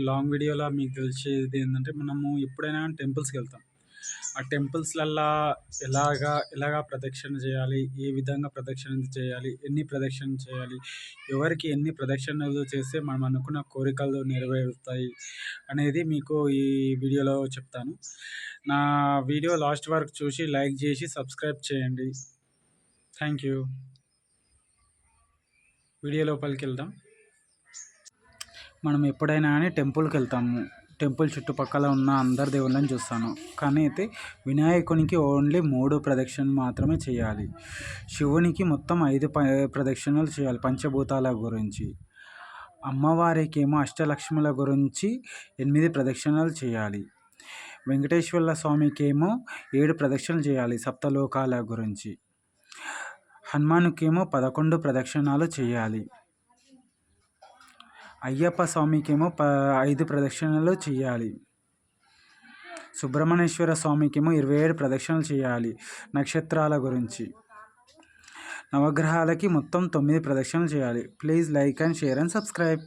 Long వీడియోలో మీకు తెలిసేది ఏంటంటే మనము ఎప్పుడైనా టెంపుల్స్కి వెళ్తాం. ఆ టెంపుల్స్లల్లా ఎలాగా ఎలాగా ప్రదక్షిణ చేయాలి? ఏ విధంగా ప్రదక్షిణ చేయాలి? ఎన్ని ప్రదక్షిణ చేయాలి? ఎవరికి ఎన్ని ప్రదక్షిణలు చేస్తే మనం అనుకున్న కోరికలు నెరవేరుతాయి అనేది మీకు ఈ వీడియోలో చెప్తాను. నా వీడియో లాస్ట్ వరకు చూసి లైక్ చేసి సబ్స్క్రైబ్ చేయండి. Thank you. వీడియో లోపలికి వెళ్దాం. మనం ఎప్పుడైనా కానీ టెంపుల్కి వెళ్తాము. టెంపుల్ చుట్టుపక్కల ఉన్న అందరి దేవుళ్ళని చూస్తాను. కానీ అయితే వినాయకునికి ఓన్లీ మూడు ప్రదక్షిణలు మాత్రమే చేయాలి. శివునికి మొత్తం ఐదు ప ప్రదక్షిణలు చేయాలి పంచభూతాల గురించి. అమ్మవారికి ఏమో అష్టలక్ష్ముల గురించి ఎనిమిది ప్రదక్షిణలు చేయాలి. వెంకటేశ్వర్ల స్వామికి ఏమో ఏడు ప్రదక్షిణలు చేయాలి సప్తలోకాల గురించి. హనుమానుకేమో పదకొండు ప్రదక్షిణాలు చేయాలి. అయ్యప్ప స్వామికేమో ప ఐదు ప్రదక్షిణలు చేయాలి. సుబ్రహ్మణ్యేశ్వర స్వామికేమో ఇరవై ఏడు ప్రదక్షిణలు చేయాలి నక్షత్రాల గురించి. నవగ్రహాలకి మొత్తం తొమ్మిది ప్రదక్షిణలు చేయాలి. Please like and share and subscribe.